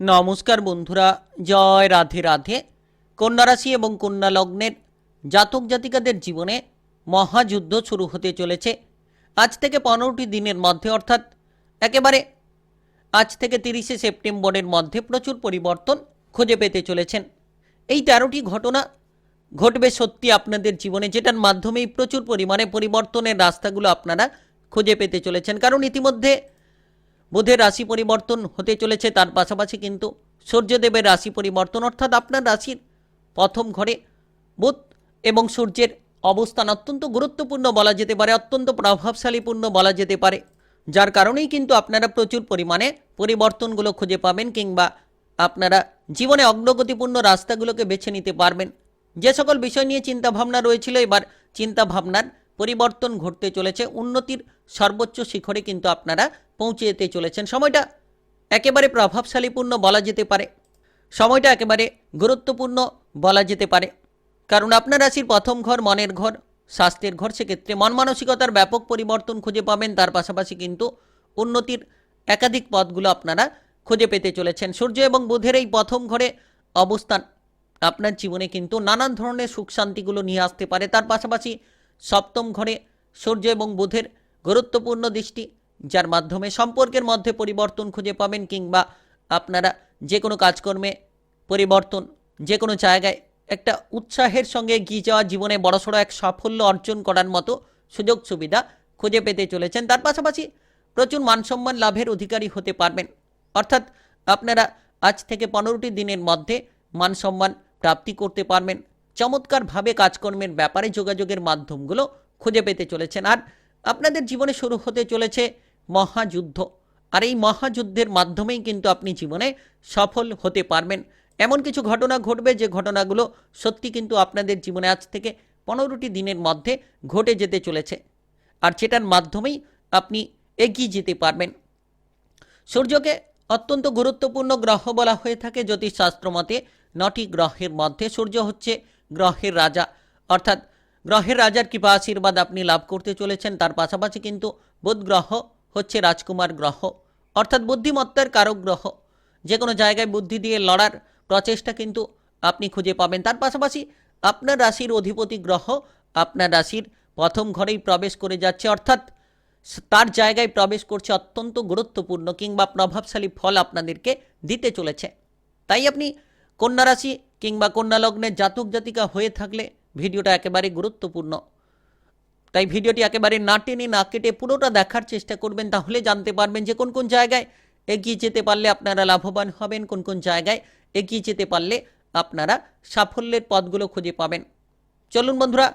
নমস্কার বন্ধুরা, জয় রাধে রাধে। কন্যা রাশি এবং কন্যা লগ্নের জাতক জাতিকাদের জীবনে মহাযুদ্ধ শুরু হতে চলেছে। আজ থেকে পনেরোটি দিনের মধ্যে, অর্থাৎ একেবারে আজ থেকে তিরিশে সেপ্টেম্বরের মধ্যে প্রচুর পরিবর্তন খুঁজে পেতে চলেছেন। এই তেরোটি ঘটনা ঘটবে সত্যি আপনাদের জীবনে, যেটার মাধ্যমেই প্রচুর পরিমাণে পরিবর্তনের রাস্তাগুলো আপনারা খুঁজে পেতে চলেছেন। কারণ ইতিমধ্যে বুধের রাশি পরিবর্তন হতে চলেছে তার পাশাপাশি কিন্তু সূর্যদেবের রাশি পরিবর্তন অর্থাৎ আপনার রাশির প্রথম ঘরে বুধ এবং সূর্যের অবস্থান অত্যন্ত গুরুত্বপূর্ণ বলা যেতে পারে, অত্যন্ত প্রভাবশালীপূর্ণ বলা যেতে পারে। যার কারণেই কিন্তু আপনারা প্রচুর পরিমাণে পরিবর্তনগুলো খুঁজে পাবেন কিংবা আপনারা জীবনে অগ্রগতিপূর্ণ রাস্তাগুলোকে বেছে নিতে পারবেন। যে সকল বিষয় নিয়ে চিন্তাভাবনা রয়েছিল, এবার চিন্তাভাবনার পরিবর্তন ঘটতে চলেছে, উন্নতির সর্বোচ্চ শিখরে কিন্তু আপনারা পৌঁছে যেতে চলেছেন। সময়টা একেবারে প্রভাবশালীপূর্ণ বলা যেতে পারে। সময়টা একেবারে গুরুত্বপূর্ণ বলা যেতে পারে। কারণ আপনার রাশির প্রথম ঘর, মনের ঘর, স্বাস্থ্যের ঘর, সেক্ষেত্রে মন মানসিকতার ব্যাপক পরিবর্তন খুঁজে পাবেন। তার পাশাপাশি কিন্তু উন্নতির একাধিক পথগুলো আপনারা খুঁজে পেতে চলেছেন। সূর্য এবং বুধের এই প্রথম ঘরে অবস্থান আপনার জীবনে কিন্তু নানান ধরনের সুখ শান্তিগুলো নিয়ে আসতে পারে। তার পাশাপাশি সপ্তম ঘরে সূর্য এবং বুধের গুরুত্বপূর্ণ দৃষ্টি, যার মাধ্যমে সম্পর্কের মধ্যে পরিবর্তন খুঁজে পাবেন কিংবা আপনারা যে কোনো কাজকর্মে পরিবর্তন, যে কোনো জায়গায় একটা উৎসাহের সঙ্গে এগিয়ে যাওয়া জীবনে বড়সড় এক সাফল্য অর্জন করার মতো সুযোগ সুবিধা খুঁজে পেতে চলেছেন। তার পাশাপাশি প্রচুর মানসম্মান লাভের অধিকারী হতে পারবেন। অর্থাৎ আপনারা আজ থেকে পনেরোটি দিনের মধ্যে মানসম্মান প্রাপ্তি করতে পারবেন। চমৎকারভাবে কাজকর্মের ব্যাপারে যোগাযোগের মাধ্যমগুলো খুঁজে পেতে চলেছেন। আর আপনাদের জীবনে শুরু হতে চলেছে মহাযুদ্ধ। আর এই মহাযুদ্ধের মাধ্যমেই কিন্তু আপনি জীবনে সফল হতে পারবেন। এমন কিছু ঘটনা ঘটবে, যে ঘটনাগুলো সত্যি কিন্তু আপনাদের জীবনে আজ থেকে পনেরোটি দিনের মধ্যে ঘটে যেতে চলেছে। আর সেটার মাধ্যমেই আপনি এগিয়ে যেতে পারবেন। সূর্যকে অত্যন্ত গুরুত্বপূর্ণ গ্রহ বলা হয়ে থাকে। জ্যোতিষশাস্ত্র মতে নটি গ্রহের মধ্যে সূর্য হচ্ছে গ্রহের রাজা, অর্থাৎ গ্রহের রাজার কৃপা আশীর্বাদ আপনি লাভ করতে চলেছেন। তার পাশাপাশি কিন্তু বুধ গ্রহ হচ্ছে রাজকুমার গ্রহ, অর্থাৎ বুদ্ধিমত্তার কারক গ্রহ। যে কোনো জায়গায় বুদ্ধি দিয়ে লড়ার প্রচেষ্টা কিন্তু আপনি খুঁজে পাবেন। তার পাশাপাশি আপনার রাশির অধিপতি গ্রহ আপনার রাশির প্রথম ঘরেই প্রবেশ করে যাচ্ছে, অর্থাৎ তার জায়গায় প্রবেশ করছে অত্যন্ত গুরুত্বপূর্ণ কিংবা প্রভাবশালী ফল আপনাদেরকে দিতে চলেছে। তাই আপনি কন্যা রাশি কিংবা কন্যা লগ্নের জাতক জাতিকা হয়ে থাকলে ভিডিওটা একেবারে গুরুত্বপূর্ণ। তাই ভিডিওটি একেবারে না টেনে, না কেটে পুরোটা দেখার চেষ্টা করবেন, তাহলে জানতে পারবেন যে কোন কোন জায়গায় এগিয়ে যেতে পারলে আপনারা লাভবান হবেন, কোন কোন জায়গায় এগিয়ে যেতে পারলে আপনারা সাফল্যের পথগুলো খুঁজে পাবেন। চলুন বন্ধুরা,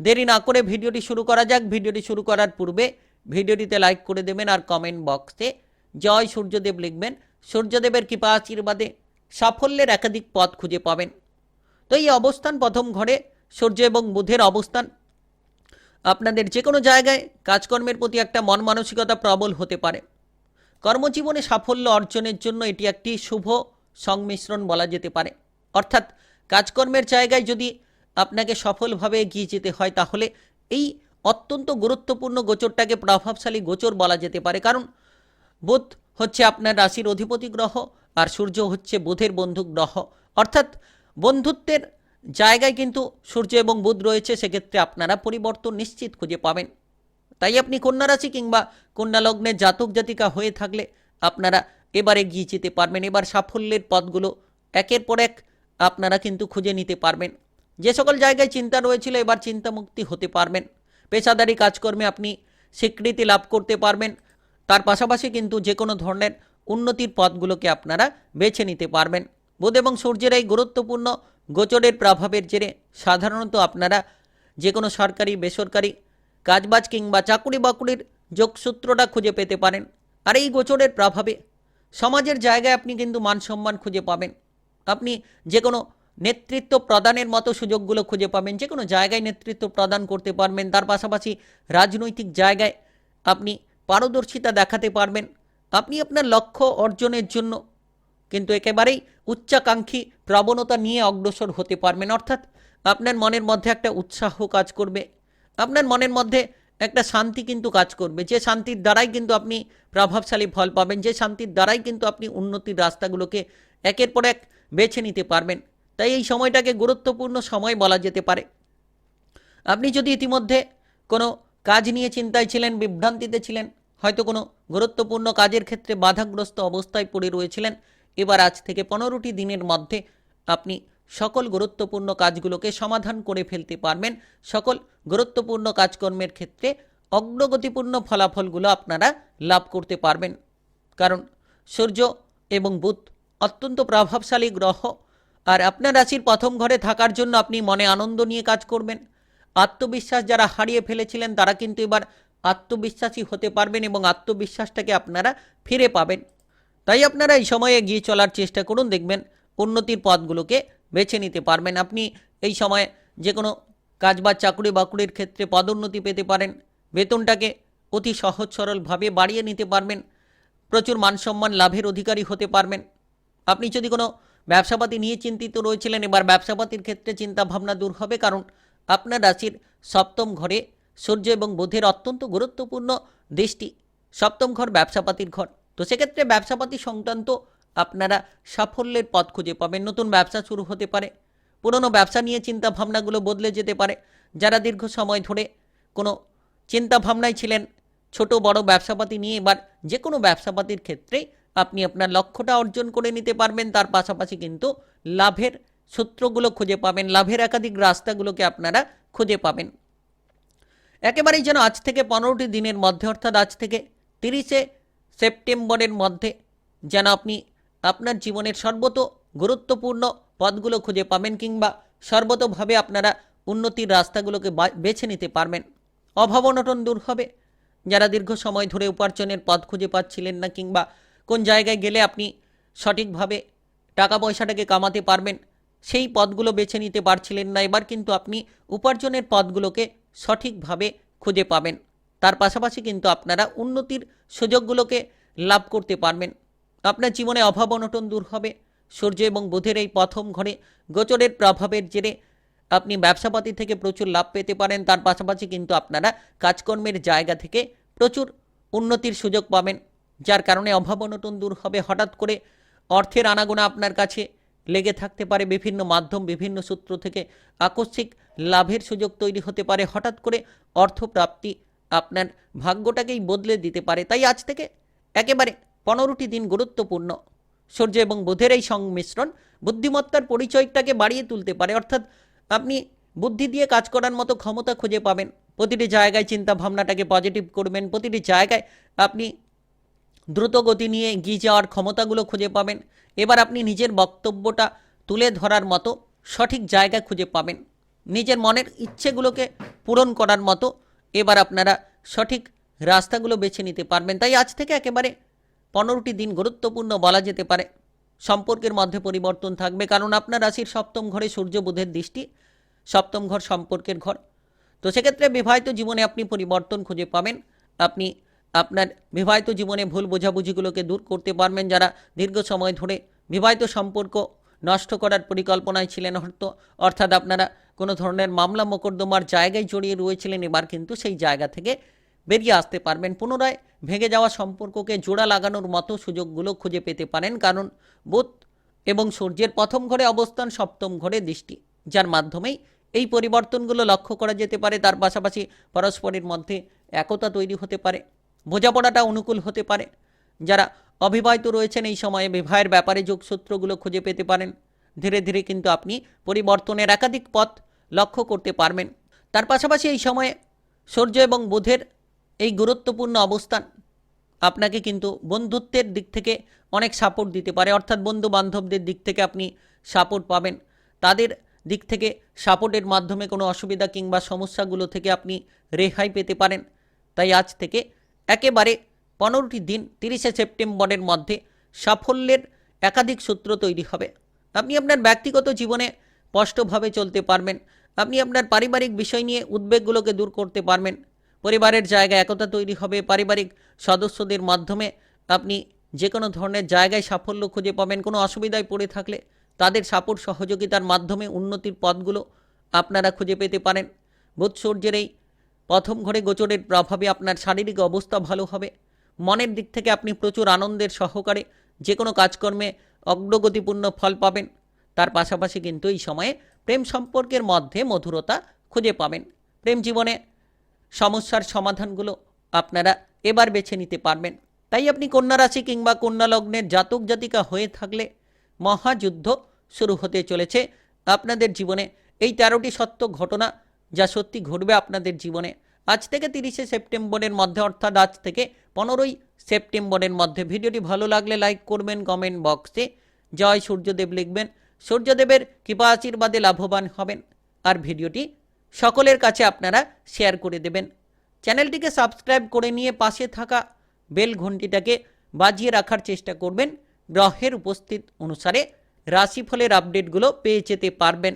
দেরি না করে ভিডিওটি শুরু করা যাক। ভিডিওটি শুরু করার পূর্বে ভিডিওটিতে লাইক করে দেবেন আর কমেন্ট বক্সে জয় সূর্যদেব লিখবেন। সূর্যদেবের কৃপা আশীর্বাদে সাফল্যের একাধিক পথ খুঁজে পাবেন। তো এই অবস্থান, প্রথম ঘরে সূর্য এবং বুধের অবস্থান। আপনাদের যে কোনো জায়গায় কাজকর্মের প্রতি একটা মন মানসিকতা প্রবল হতে পারে। কর্মজীবনে সাফল্য অর্জনের জন্য এটি একটি শুভ সংমিশ্রণ বলা যেতে পারে। অর্থাৎ কাজকর্মের জায়গায় যদি আপনাকে সফলভাবে এগিয়ে যেতে হয়, তাহলে এই অত্যন্ত গুরুত্বপূর্ণ গোচরটাকে প্রভাবশালী গোচর বলা যেতে পারে। কারণ বুধ হচ্ছে আপনার রাশির অধিপতি গ্রহ আর সূর্য হচ্ছে বুধের বন্ধু গ্রহ। অর্থাৎ বন্ধুত্বের জায়গায় কিন্তু সূর্য এবং বুধ রয়েছে, সেক্ষেত্রে আপনারা পরিবর্তন নিশ্চিত খুঁজে পাবেন। তাই আপনি কন্যা রাশি কিংবা কন্যা লগ্নের জাতক জাতিকা হয়ে থাকলে আপনারা এবারে গিয়ে যেতে পারবেন। এবার সাফল্যের পথগুলো একের পর এক আপনারা কিন্তু খুঁজে নিতে পারবেন। যে সকল জায়গায় চিন্তা রয়েছিল, এবার চিন্তামুক্তি হতে পারবেন। পেশাদারি কাজকর্মে আপনি স্বীকৃতি লাভ করতে পারবেন। তার পাশাপাশি কিন্তু যে কোনো ধরনের উন্নতির পথগুলোকে আপনারা বেছে নিতে পারবেন। বুধ এবং সূর্যের এই গুরুত্বপূর্ণ গোচরের প্রভাবের জেরে সাধারণত আপনারা যে কোনো সরকারি, বেসরকারি কাজবাজ কিংবা চাকুরি বাকুরির যোগসূত্রটা খুঁজে পেতে পারেন। আর এই গোচরের প্রভাবে সমাজের জায়গায় আপনি কিন্তু মান সম্মান খুঁজে পাবেন। আপনি যে কোনো নেতৃত্ব প্রদানের মতো সুযোগগুলো খুঁজে পাবেন যে কোনো জায়গায় নেতৃত্ব প্রদান করতে পারবেন, তার পাশাপাশি রাজনৈতিক জায়গায় আপনি পারদর্শিতা দেখাতে পারবেন। আপনি আপনার লক্ষ্য অর্জনের জন্য কিন্তু একেবারেই উচ্চাকাঙ্ক্ষী প্রবণতা নিয়ে অগ্রসর হতে পারবেন। অর্থাৎ আপনার মনের মধ্যে একটা উৎসাহ কাজ করবে। আপনার মনের মধ্যে একটা শান্তি কিন্তু কাজ করবে। যে শান্তির দ্বারাই কিন্তু আপনি প্রভাবশালী ফল পাবেন। যে শান্তির দ্বারাই কিন্তু আপনি উন্নতির রাস্তাগুলোকে একের পর এক বেছে নিতে পারবেন। তাই এই সময়টাকে গুরুত্বপূর্ণ সময় বলা যেতে পারে। আপনি যদি ইতিমধ্যে কোনো কাজ নিয়ে চিন্তায় ছিলেন, বিভ্রান্তিতে ছিলেন, হয়তো কোনো গুরুত্বপূর্ণ কাজের ক্ষেত্রে বাধাগ্রস্ত অবস্থায় পড়ে রয়েছিলেন। এবার আজ থেকে পনেরোটি দিনের মধ্যে আপনি সকল গুরুত্বপূর্ণ কাজগুলোকে সমাধান করে ফেলতে পারবেন। সকল গুরুত্বপূর্ণ কাজকর্মের ক্ষেত্রে অগ্রগতিপূর্ণ ফলাফলগুলো আপনারা লাভ করতে পারবেন। কারণ সূর্য এবং বুধ অত্যন্ত প্রভাবশালী গ্রহ, আর আপনার রাশির প্রথম ঘরে থাকার জন্য আপনি মনে আনন্দ নিয়ে কাজ করবেন। আত্মবিশ্বাস যারা হারিয়ে ফেলেছিলেন তারা কিন্তু এবার আত্মবিশ্বাসী হতে পারবেন এবং আত্মবিশ্বাসটাকে আপনারা ফিরে পাবেন। তাই আপনারা এই সময়ে এগিয়ে চলার চেষ্টা করুন, দেখবেন উন্নতির পথগুলোকে বেছে নিতে পারবেন। আপনি এই সময়ে যে কোনো কাজ বা চাকরি বাকরির ক্ষেত্রে পদোন্নতি পেতে পারেন। বেতনটাকে অতি সহজ সরলভাবে বাড়িয়ে নিতে পারবেন। প্রচুর মানসম্মান লাভের অধিকারী হতে পারবেন। আপনি যদি কোনো ব্যবসাপাতি নিয়ে চিন্তিত রয়েছিলেন, এবার ব্যবসাপাতির ক্ষেত্রে চিন্তা ভাবনা দূর হবে, কারণ আপনার রাশির সপ্তম ঘরে সূর্য এবং বুধের অত্যন্ত গুরুত্বপূর্ণ দৃষ্টি। সপ্তম ঘর ব্যবসাপাতির ঘর। তো সেক্ষেত্রে ব্যবসাপাতি সংক্রান্ত আপনারা সাফল্যের পথ খুঁজে পাবেন। নতুন ব্যবসা শুরু হতে পারে। পুরনো ব্যবসা নিয়ে চিন্তা ভাবনাগুলো বদলে যেতে পারে। যারা দীর্ঘ সময় ধরে কোনো চিন্তা ভাবনায় ছিলেন, ছোট বড় ব্যবসাপাতি নিয়ে এবার যে কোনো ব্যবসাপাতির ক্ষেত্রে আপনি আপনার লক্ষ্যটা অর্জন করে নিতে পারবেন। তার পাশাপাশি কিন্তু লাভের সূত্রগুলো খুঁজে পাবেন। লাভের একাধিক রাস্তাগুলোকে আপনারা খুঁজে পাবেন। একেবারেই যেন আজ থেকে পনেরোটি দিনের মধ্যে, অর্থাৎ আজ থেকে তিরিশে সেপ্টেম্বরের মধ্যে যেন আপনি আপনার জীবনের সর্বত গুরুত্বপূর্ণ পদগুলো খুঁজে পাবেন কিংবা সর্বতভাবে আপনারা উন্নতির রাস্তাগুলোকে বেছে নিতে পারবেন। অভাব অনটন দূর হবে। যারা দীর্ঘ সময় ধরে উপার্জনের পথ খুঁজে পাচ্ছিলেন না কিংবা কোন জায়গায় গেলে আপনি সঠিকভাবে টাকা পয়সাটাকে কামাতে পারবেন, সেই পথগুলো বেছে নিতে পারছিলেন না। এবার কিন্তু আপনি উপার্জনের পথগুলোকে সঠিকভাবে খুঁজে পাবেন। তার পাশাপাশি কিন্তু আপনারা উন্নতির সুযোগগুলোকে লাভ করতে পারবেন। আপনার জীবনে অভাব অনটন দূর হবে। সূর্য এবং বুধের এই প্রথম ঘরে গোচরের প্রভাবের জেরে আপনি ব্যবসাপাতি থেকে প্রচুর লাভ পেতে পারেন। তার পাশাপাশি কিন্তু আপনারা কাজকর্মের জায়গা থেকে প্রচুর উন্নতির সুযোগ পাবেন। যার কারণে অভাব অনটন দূর হবে। হঠাৎ করে অর্থের আনাগোনা আপনার কাছে লেগে থাকতে পারে বিভিন্ন মাধ্যম, বিভিন্ন সূত্র থেকে। আকস্মিক লাভের সুযোগ তৈরি হতে পারে। হঠাৎ করে অর্থপ্রাপ্তি আপনার ভাগ্যটাকেই বদলে দিতে পারে। তাই আজ থেকে একেবারে পনেরোটি দিন গুরুত্বপূর্ণ। সূর্য এবং বুধের এই সংমিশ্রণ বুদ্ধিমত্তার পরিচয়টাকে বাড়িয়ে তুলতে পারে। অর্থাৎ আপনি বুদ্ধি দিয়ে কাজ করার মতো ক্ষমতা খুঁজে পাবেন। প্রতিটি জায়গায় চিন্তা ভাবনাটাকে পজিটিভ করবেন। প্রতিটি জায়গায় আপনি দ্রুত গতি নিয়ে এগিয়ে যাওয়ার ক্ষমতাগুলো খুঁজে পাবেন। এবার আপনি নিজের বক্তব্যটা তুলে ধরার মতো সঠিক জায়গা খুঁজে পাবেন। নিজের মনের ইচ্ছেগুলোকে পূরণ করার মতো এবার আপনারা সঠিক রাস্তাগুলো বেছে নিতে পারবেন। তাই আজ থেকে একেবারে পনেরোটি দিন গুরুত্বপূর্ণ বলা যেতে পারে। সম্পর্কের মধ্যে পরিবর্তন থাকবে, কারণ আপনার রাশির সপ্তম ঘরে সূর্য বুধের দৃষ্টি সপ্তম ঘর সম্পর্কের ঘর। তো সেক্ষেত্রে বিবাহিত জীবনে আপনি পরিবর্তন খুঁজে পাবেন। আপনি আপনার বিবাহিত জীবনে ভুল বোঝাবুঝিগুলোকে দূর করতে পারবেন যারা দীর্ঘ সময় ধরে বিবাহিত সম্পর্ক নষ্ট করার পরিকল্পনায় ছিলেন। হয়তো অর্থাৎ আপনারা কোনো ধরনের মামলা মোকদ্দমার জায়গায় জড়িয়ে রয়েছিলেন, এবার কিন্তু সেই জায়গা থেকে বেরিয়ে আসতে পারবেন। পুনরায় ভেঙে যাওয়া সম্পর্ককে জোড়া লাগানোর মতো সুযোগগুলো খুঁজে পেতে পারেন, কারণ বুধ এবং সূর্যের প্রথম ঘরে অবস্থান, সপ্তম ঘরে দৃষ্টি, যার মাধ্যমেই এই পরিবর্তনগুলো লক্ষ্য করা যেতে পারে। তার পাশাপাশি পরস্পরের মধ্যে একতা তৈরি হতে পারে। বোঝাপড়াটা অনুকূল হতে পারে। যারা অবিবাহিত রয়েছেন এই সময়ে বিবাহের ব্যাপারে যোগসূত্রগুলো খুঁজে পেতে পারেন। ধীরে ধীরে কিন্তু আপনি পরিবর্তনের একাধিক পথ লক্ষ্য করতে পারবেন। তার পাশাপাশি এই সময়ে সূর্য এবং বুধের এই গুরুত্বপূর্ণ অবস্থান আপনাকে কিন্তু বন্ধুত্বের দিক থেকে অনেক সাপোর্ট দিতে পারে। অর্থাৎ বন্ধু বান্ধবদের দিক থেকে আপনি সাপোর্ট পাবেন। তাদের দিক থেকে সাপোর্টের মাধ্যমে কোনো অসুবিধা কিংবা সমস্যাগুলো থেকে আপনি রেহাই পেতে পারেন। তাই আজ থেকে একেবারে পনেরোটি দিন তিরিশে সেপ্টেম্বরের মধ্যে সাফল্যের একাধিক সূত্র তৈরি হবে। আপনি আপনার ব্যক্তিগত জীবনে স্পষ্টভাবে চলতে পারবেন। আপনি আপনার পারিবারিক বিষয় নিয়ে উদ্বেগগুলোকে দূর করতে পারবেন। পরিবারের জায়গায় একতা তৈরি হবে। পারিবারিক সদস্যদের মাধ্যমে আপনি যে কোনো ধরনের জায়গায় সাফল্য খুঁজে পাবেন। কোনো অসুবিধায় পড়ে থাকলে তাদের সাপোর্ট সহযোগিতার মাধ্যমে উন্নতির পথগুলো আপনারা খুঁজে পেতে পারেন। বুধ সূর্যের এই প্রথম ঘরে গোচরের প্রভাবে আপনার শারীরিক অবস্থা ভালো হবে। মনের দিক থেকে আপনি প্রচুর আনন্দের সহকারে যে কোনো কাজকর্মে অগ্রগতিপূর্ণ ফল পাবেন। তার পাশাপাশি কিন্তু এই সময়ে প্রেম সম্পর্কের মধ্যে মধুরতা খুঁজে পাবেন। প্রেম জীবনে সমস্যার সমাধানগুলো আপনারা এবার বেছে নিতে পারবেন। তাই আপনি কন্যা রাশি কিংবা কন্যা লগ্নের জাতক জাতিকা হয়ে থাকলে মহাযুদ্ধ শুরু হতে চলেছে। আপনাদের জীবনে এই তেরোটি সত্য ঘটনা যা সত্যি ঘটবে আপনাদের জীবনে। আজ থেকে তিরিশে সেপ্টেম্বরের মধ্যে, অর্থাৎ আজ থেকে পনেরোই সেপ্টেম্বরের মধ্যে। ভিডিওটি ভালো লাগলে লাইক করবেন, কমেন্ট বক্সে। জয় সূর্যদেব লিখবেন, সূর্যদেবের কৃপা আশীর্বাদে লাভবান হবেন। আর ভিডিওটি সকলের কাছে আপনারা শেয়ার করে দেবেন। চ্যানেলটিকে সাবস্ক্রাইব করে নিয়ে পাশে থাকা বেল ঘণ্টিটাকে বাজিয়ে রাখার চেষ্টা করবেন। গ্রহের উপস্থিত অনুসারে রাশিফলের আপডেটগুলো পেয়ে যেতে পারবেন।